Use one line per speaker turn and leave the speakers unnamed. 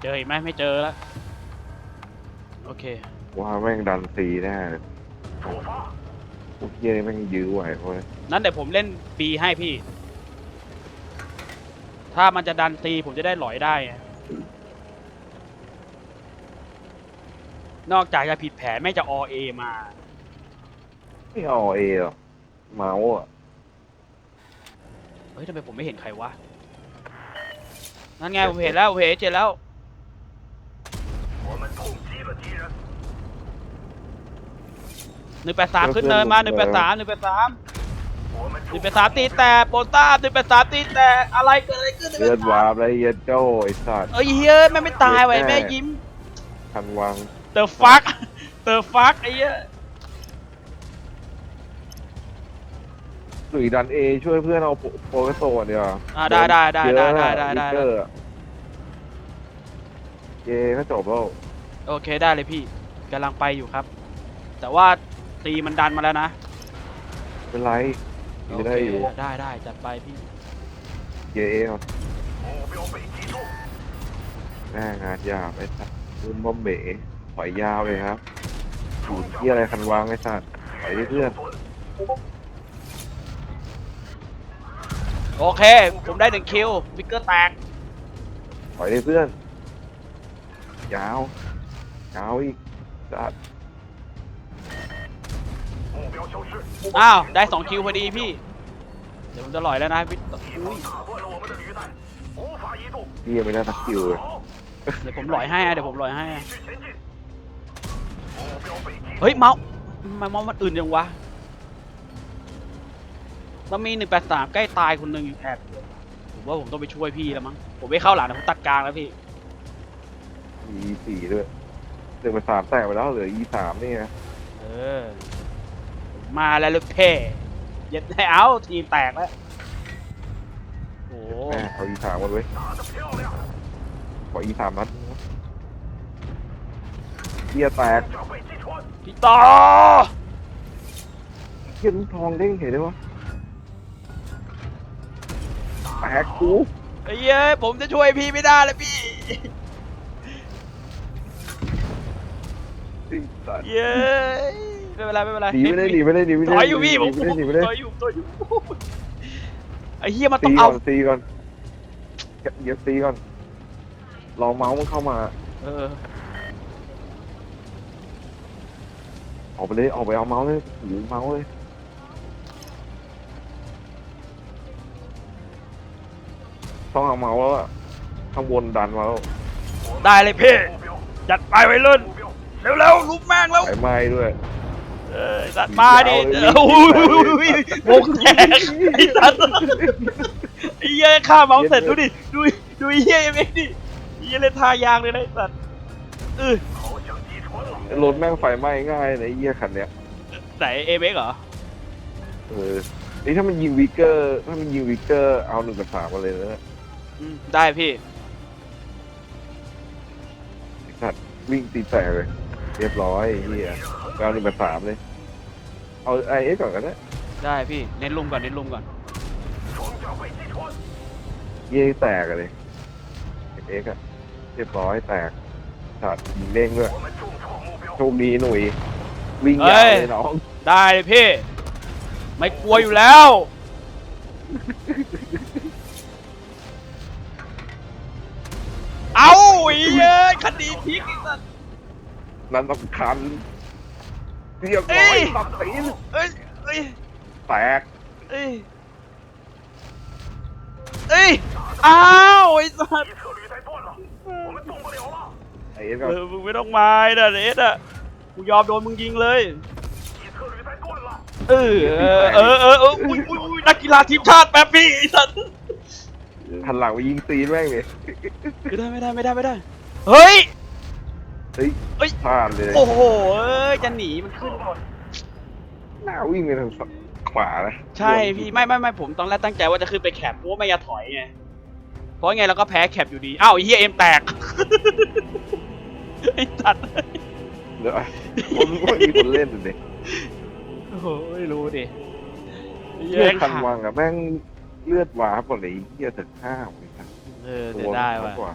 เจออีกไหมไม่เจอแล้วโอเค
ว่าแม่งดันซีแน่เลยพวกเหี้ยนี่แม่งยื้อไหวเว้ย
นั้นเดี๋ยวผมเล่นปีให้พี่ ถ้ามันจะดันตีผมจะได้หลอยได้ไงนอกจากจะผิดแผนไม่จะ อเอมา
ไม่เอาเอหรอกเมาส์อะ
เฮ้ยทำไมผมไม่เห็นใครวะ นั่นไงผมเห็นแล้วผมเห็นเจนแล้วหนึ่งแปดสามขึ้นเนินมาหนึ่งแปดสามหนึ่งแปดสามหนึ่งแปดสามตีแตกโปรต้าหนึ่งแปดสามตีแตกอะไรเกิดอะไรขึ้น
เลือดวาร์ปแล้วเหี้ยโจ้ไอ้สัตว์
เอ้ยเฮ้ยแม่งไม่ตายไว้แม่ยิ้ม
ทันวัง
เตอร์ฟักเตอร์ฟักไอ้เหี้ย
หลุยดันเอช่วยเพื่อนเอาโปโปรเกโซเดียวา
อ่าได้ได้ได้ได้ได้ได้ได้
เยอะอะเย่ก็จบแล้ว
โอเคได้เลยพี่กำลังไปอยู่ครับ แต่ว่าตีมันดันมาแล้วนะ
เป็นไร
โอ
ไม่
เค
ได้อยู่
ได้ได้จัดไปพี่
เย่เอาแม่งานยาวไอ้สัตว์รุ่นบอมเบ๋ปล่อยยาวเลยครับถูกที่อะไรคันวางไอ้สัตว์ปล่อยให้เพื่อน
โอเค ผมได้หนึ่งคิววิกเกอร์แตก
ปล่อยให้เพื่อน ยาวยาวอีกสัตว์
อ้าวได้สองคิวพอดีพี่ เดี๋ยวผมจะหลอยแล้วนะพี่อุ้ย
พี่ยังไม่ได้ทักคิวเลย
เดี๋ยวผมหลอยให้อะเดี๋ยวผมหลอยให้อะเฮ้ยเมาส์ทำไมเมาส์มันอื่นยังวะ แล้วมีหนึ่งแปดสามใกล้ตายคนหนึ่งอยู่แอบอยู่ผมว่าผมต้องไปช่วยพี่แล้วมั้งผมไม่เข้าหลังนะผมตัดกลางแล้วพี่
มีสี่ด้วยหนึ่งเป็นสามแตกไปแล้วเหลือ e สามนี่ไง
เออ มาแล้วลูกเพ่เย็ดให้เอาทีมแตกแล้วโอ้
แม่เอา e สามกันไว้ยขอ e สามนัดเกียร์แตก
พี่ต่อ
เกียร์ลูกทองเด้งเห็นได้ปะ แตกกู
ไอ้เย้ยผมจะช่วยพี่ไม่ได้เลยพี่
ไอ้สัตว์
เย้ยไม่เป็นไรไม่เป็นไร
หนีไม่ได้หนีไม่ได้หนีไม่ได้
ถอยอยู่พี่ผม
หนีไม่ได้หนีไม่ได้
ถอยอยู่ถอยอยู่ไอ้เหี้ยมันต้
ตี
อง
ก่
เอา
อนตีก่อนเดี๋ยวตีก่อนรอเมาส์มันเข้ามา
เออ
ออกไปเลยออกไปเอาเมาส์เลยหูเมาส์เลย ต้องเอาเมาส์แล้วอะข้างบนดันมาแล้ว
ได้เลยพี่จัดไปไว้รุ่นเร็วๆลุกแม่งแล้ว
ไฟไหม้ด้วย
เออสัตว์มาดิ
เอาเลย
โอ้ยวงแตกไอ้สัตว์ไอ้เหี้ยฆ่าเมาส์เสร็จดูดิดูดูไอ้เหี้ยเอ็มเอ็กดิไอ้เหี้ยเล่นท่ายางเลยนะไอ้สัตว์เออ
รถแม่งไฟไหม้ง่ายนะไอ้เหี้ยคันเนี้ย
ไหนเอ็มเอ็กเหรอ
เออนี่ถ้ามันยิงวิกเกอร์ ถ้ามันยิงวิกเกอร์ เอาหนึ่งกับสามมาเลยนะ
อืมได้พี่
ไอ้สัตว์วิ่งตีแตกเลย เรียบร้อยไอ้เหี้ยเอาหนึ่งกับสามเลย เอาไอเอสก่อนกันนะ
ได้พี่ เน้นลุมก่อน เน้นลุมก่อน
เยี่ยแตกอะเลยเอ็กอะเรียบร้อยแตกสัตว์ยิงเด้งด้วยโชคดีหนุ่ยวิ่งยาวเลยน้อง
ได้เลยพี่ ไม่กลัวอยู่แล้ว เอาไอ้เย้ยคดีพลิกไอ้สัตว์
นั่นสำคัญเรียบ
เอ้
ร้อย
ย
ตัดตีน
เอ้ยเอ้ย
แตก
เอ้ยเอ้ยอ้าวไอ้สัตว์
ไอเอสก็
เออมึงไม่ต้องมาไอ้นะเอสอะกูยอมโดนมึงยิงเลยเออเออเออเออเอออุ้ยอุ้ยอุ้ยนักกีฬาทีมชาติแป๊บพี่ไอ้สัตว์
หันหลังไปยิงตีนแม่งเลย
ไม่ได้ไม่ได้ไม่ได้ไม่ได้ เฮ้ย
เฮ้ย
เอ้ย
พลาดเลย
โอ้โหเอ้ยจะหนีมันขึ้นหมด
หน้าวิ่งไปทางขวานะ
ใช่พี่ไม่ไม่ไม่ผมตอนแรกตั้งใจว่าจะขึ้นไปแคปเพราะว่าไม่อยากถอยไง เพราะไงเราก็แพ้แคปอยู่ดี อ้าวไอ้เฮียเอ็มแตก ไอ้ตัด
เดี๋ยวคนไม่มีคนเล่นเลย
โอ้โหไม่รู้ดิไอ้
เลื
เหี้
อยดคันวังอะแม่ง เลือดวาบหมดเลยไอ้เหี้ยถึงห้าเลยครับ
เออเสียได้ว่ะ
กว่า